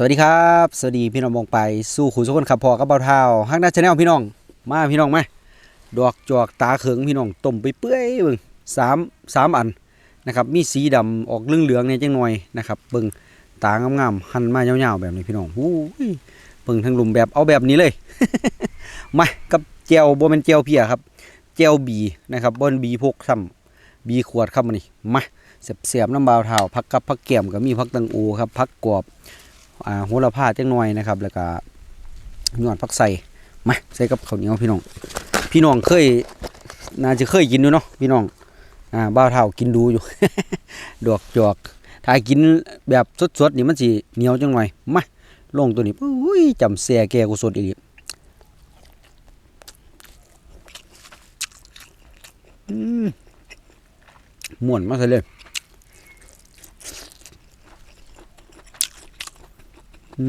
สวัสดีครับ สวัสดีพี่น้องมองไปสู่ขู่สุกคนขับพอกับเบาเท้าฮักหน้าชาแนลพี่น้อง มาพี่น้องไหมดอกจอกตาเขิงพี่น้องต้มไปเปื่อยเบิ่งสามสามอันนะครับมีสีดำออกเหลืองๆเนี่ยจังหน่อยนะครับเบิ่งตางามๆหั่นมายาวๆแบบนี้พี่น้องหูเบิ่งทั้งลุมแบบเอาแบบนี้เลยมากับเจลโบเป็นเจลเพียครับเจลบีนะครับบนบีพกซ้ำบีขวดครับมันนี่มาเสียบๆน้ำเบาเท้าพักกับพักแก้มก็มีพักตังอูครับพักกรอบ อ่าโหระพาจังหน่อยนะครับ แล้วก็ยอดผักใส่มาใส่กับข้าวเหนียวพี่น้อง พี่น้องเคยน่าจะเคยกินดูเนาะพี่น้องอ่าบ้าวเท่ากินดูอยู่ ดอกจอกถ้ากินแบบสดๆนี่มันสิเหนียวจังหน่อยมาลงตัวนี้อุ้ยจำแซ่แกกูสดอีกอืมม่วนมากเลย อืม ต้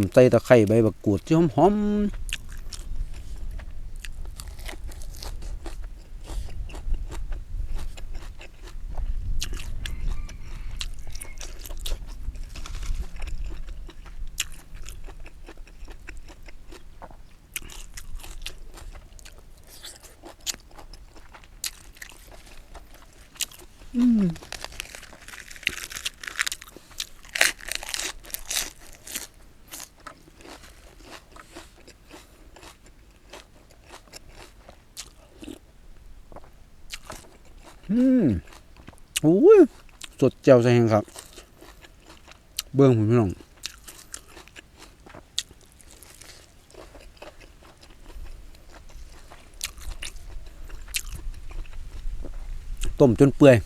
มไตตะไคร้ใบบักกูดที่หอมๆ อืมโอ้ยสดเจ่วแซงครับ เบิ้งผมพี่น้องต้มจนเปื่อย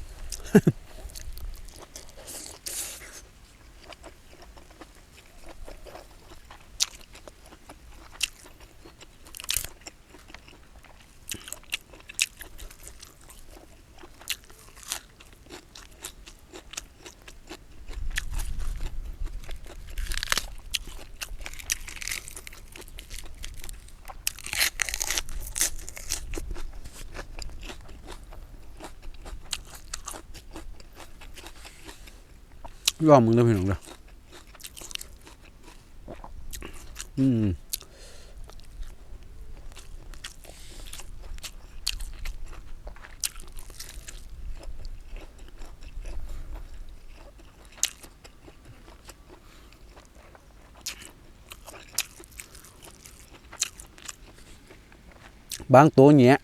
ยอมมึงเด้อพี่น้องเด้ออืมบางตัวเนี้ย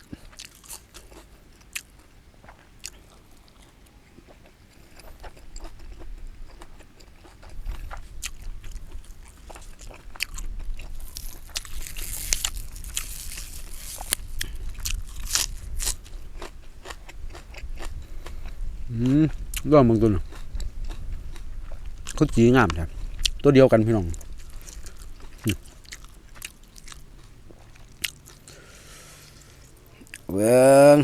อืม รอบมึงตัวนึงเขาจีงามแท้ตัวเดียวกันพี่น้องเบิง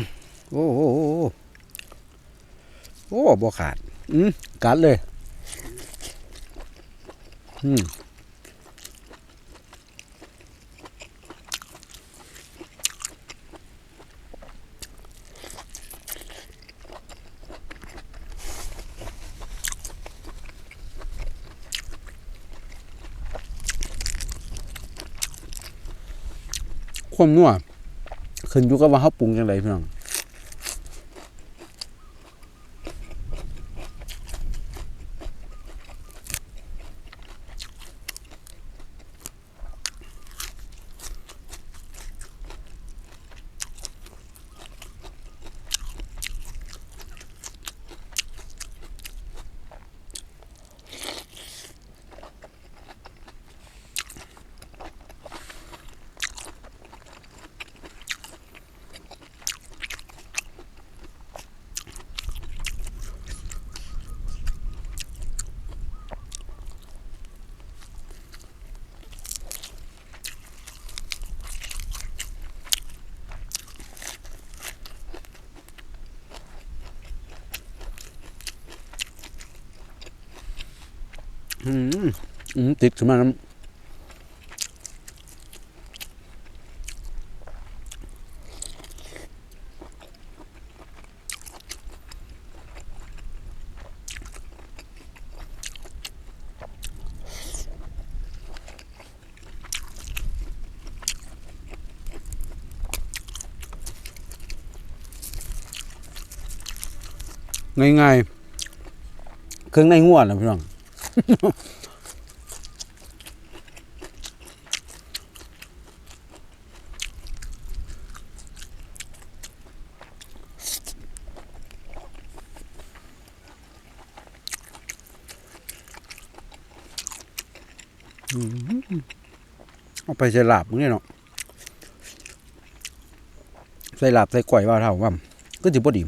โอ้โหโอ้บ่ขาด อืมกัดเลย อืม ความนัวขึ้นอยู่กับว่าเขาปรุงยังไงพี่น้อง ติดขึ้นมาน้ำง่ายๆเครื่องในงวดนะพี่น้อง เอาไปใส่ลาบมึงเนี่ยเนาะใส่ลาบใส่ก๋วยว่าเท่าว่าก็ถือพอดี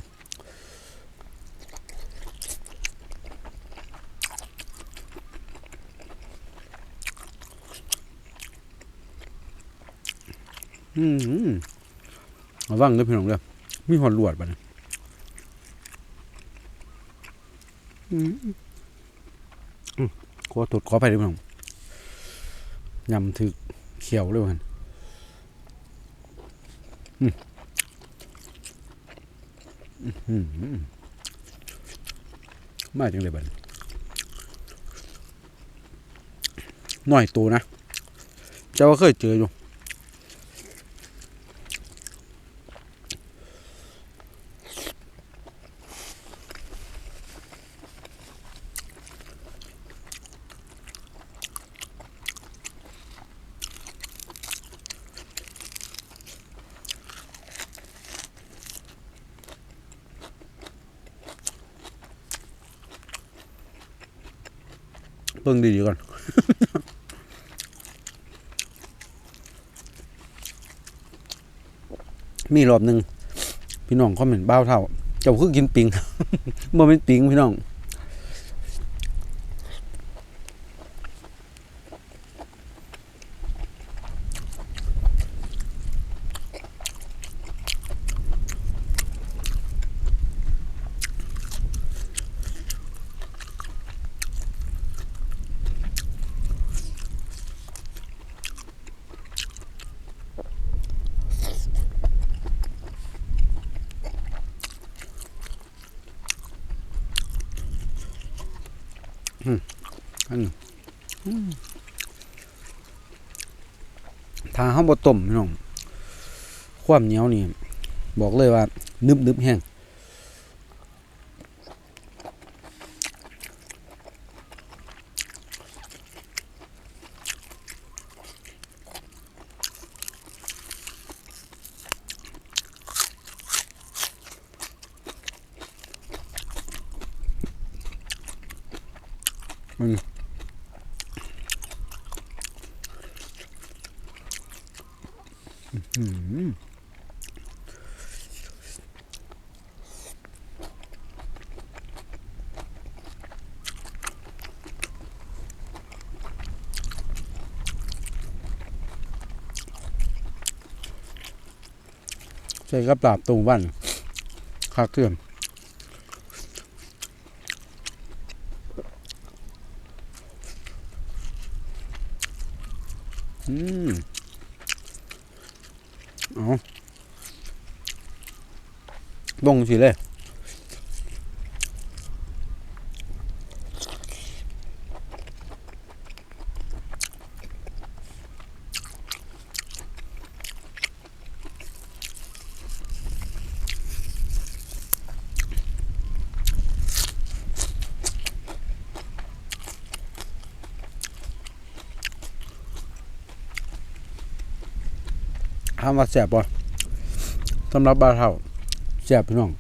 อืมระวังเด้อพี่น้องเด้อมีหอดลวดบัดนี้อืมอืมขอตรวจขอไปด้อพี่น้องยำถึก เขียวเลยวันอืมอืมอืมมาจังเลยบัดนี้หน่อยตัวนะ เจ้าก็เคยเจออยู่ เบิ่งดีๆก่อน มีรอบหนึ่งพี่น้องคอมเมนต์บ้าเท่า เจ้าคือกินปิงบ่เป็นปิงพี่น้อง ถ้าเฮาบดต้มพี่น้อง ความเหนียวนี่ บอกเลยว่านึบๆแห้ง ใส่กับลาบตรงบ้านคาเคลื่องอืมเอาบงสิเลย ถามว่าแสบบ่สำหรับบาเท่าแสบพี่น้อง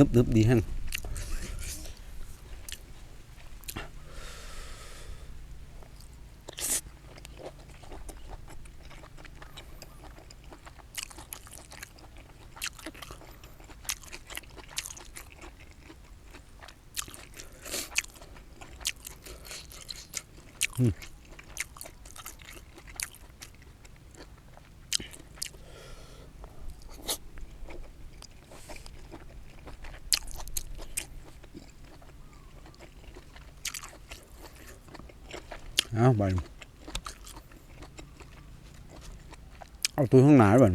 นึบนึบ เอาไปเอาตัวข้างหน้าบ่อน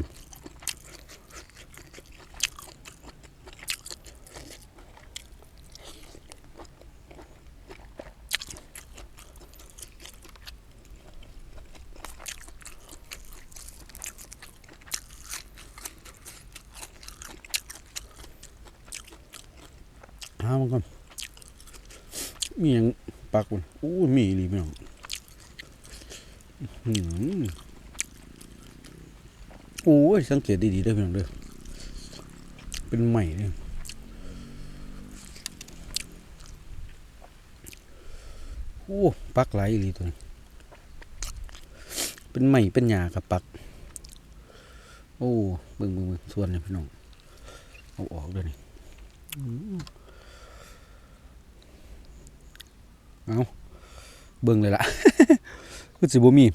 มันก่อนมีหยังปักบุนอู้มีอีหลีพี่น้อง อืม โอ้ย สังเกตดีๆเด้อพี่น้องเด้อเป็นใหม่เนี่ยโอ้ปักหลายอีหลีตัวนี้เป็นใหม่เป็นหยากับปัก โอ้เบิ่งเบิ่งเบิ่งส่วนเนี่ยพี่น้องเอาออกด้วยนี่อืมเอาเบิ่งเลยล่ะ คือสิบ่มี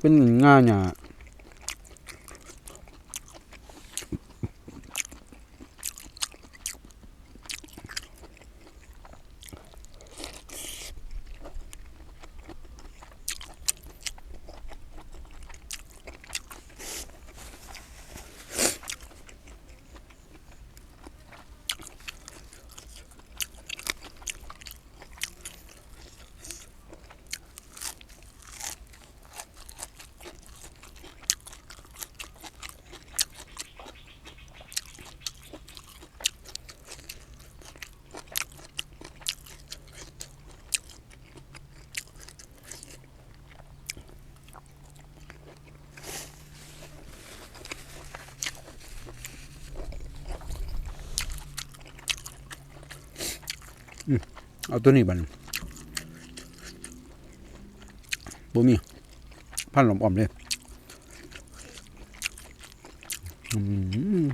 เป็นง่ายเนี่ยา เอาตัวนี้บันบ่มีพันหลอมอ่อมเลยอืม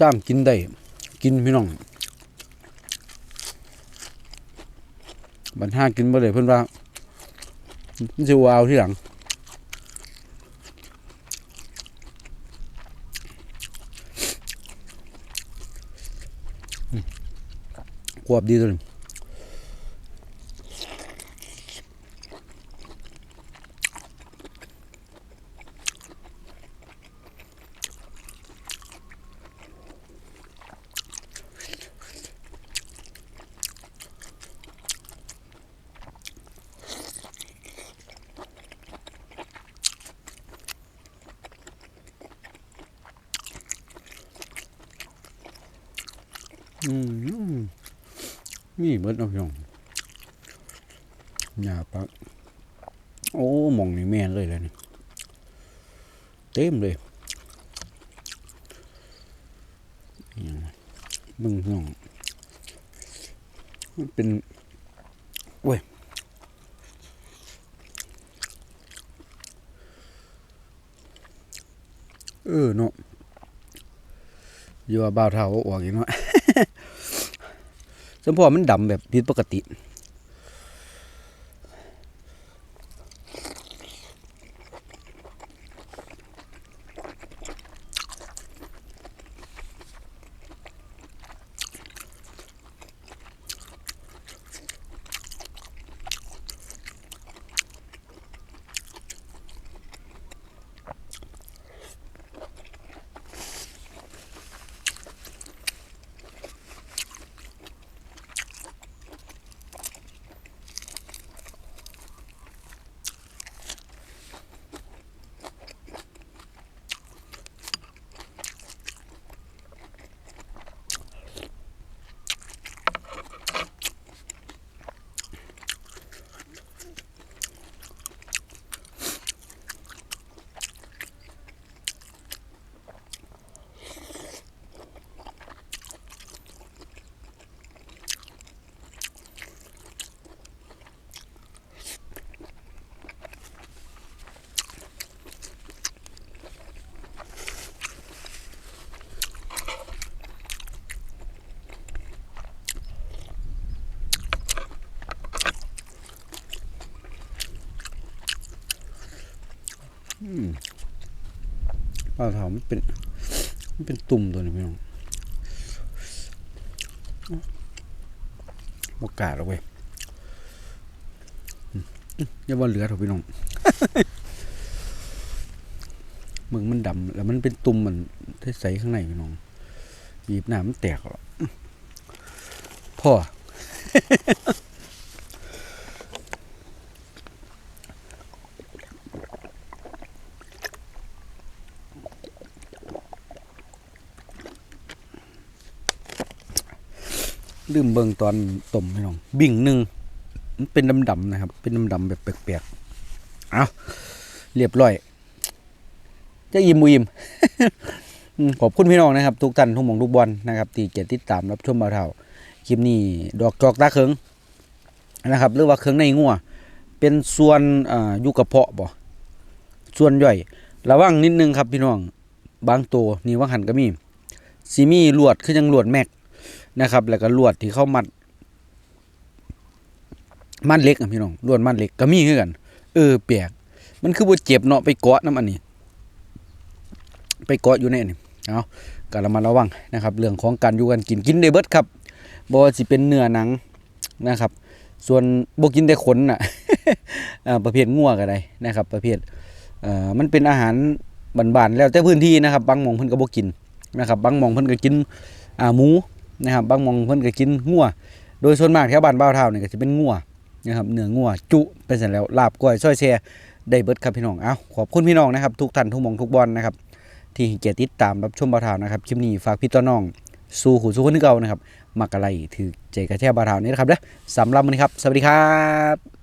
จ้ามกินได้ กินพี่น้องบันห้ากินบ่เลยเพิ่นว่าจะวาวที่หลังอืมกวบดีตัวนึง อืมมีเบิดเอาพี่น้องหญ้าปัก โอ้มองนี่แม่นเลยแล้วนี่เต็มเลยอิหยังวะเบึงพี่องมันเป็นโอ้ยเออเนาะอยู่ว่าบ่าวเท่าอาออกอีกเนาะ สมพอมันดำแบบผิดปกติ ปลาเถามันเป็นมันเป็นตุ่มตัวนี้พี่น้องบกกล้าแล้วเว้ยอย่าว่าเหลือเถอะพี่น้องมึงมันดำแล้วมันเป็นตุ่มมันใสข้างในพี่น้องบีบหน้ามันแตกหรอพ่อ ลืมเบิ่งตอนต้มพี่น้อง บิ่งหนึ่งมันเป็นดำๆนะครับ เป็นดำๆแบบแปลกๆเอาเรียบร้อย จะอิ่มวิมขอบคุณพี่น้องนะครับ ทุกท่านทุกหมองทุกบอลนะครับที่เกียรติติดตามรับชมมาเท่าคลิปนี้ดอกจอกตาเคิงนะครับ หรือว่าเคิงในงัวเป็นส่วนอ่าอยู่กระเพาะบ่ส่วนย่อย ระวังนิดนึงครับพี่น้อง บางตัวนี่ว่าหันก็มีซีมีลวดคือยังลวดแม็ก นะครับ แล้วก็ลวดที่เข้ามัด มัดเล็กอะพี่น้องลวดมัดเล็กก็มีคือกัน เออแปลกมันคือบ่เจ็บเนาะไปเกาะน้ำอันนี้ ไปเกาะอยู่ในนี่เอาก็ระมัดระวังนะครับ เรื่องของการอยู่กันกินกินได้เบิดครับบ่สิเป็นเนื้อหนังนะครับ ส่วนบ่กินแต่ขนน่ะอ่าประเภทงัวก็ได้นะครับ ประเภทเอ่อมันเป็นอาหารบานๆแล้วแต่พื้นที่นะครับ บางหมองเพิ่นก็บ่กินนะครับ บางหมองเพิ่นก็กินอ่าหมู นะครับบางมองเพิ่นก็กินงัวโดยส่วนมากแถวบ้านบ่าวเท่านี่ก็จะเป็นงัวนะครับเนื้องัวจุเป็นเสร็จแล้วลาบก้อยซอยแช่ได้เบิดครับพี่น้องเอ้าขอบคุณพี่น้องนะครับ ทุกท่านทุกมองทุกบอลนะครับ ที่เกียรติติดตามรับชมบ่าวเท่านะครับคลิปนี้ฝากพี่ต้อน้อง สู้หูสู้คนที่เก่านะครับมักอะไรถือใจกระแทกบ่าวเท่านี้นะครับเด้อสำหรับวันนี้ครับ สวัสดีครับ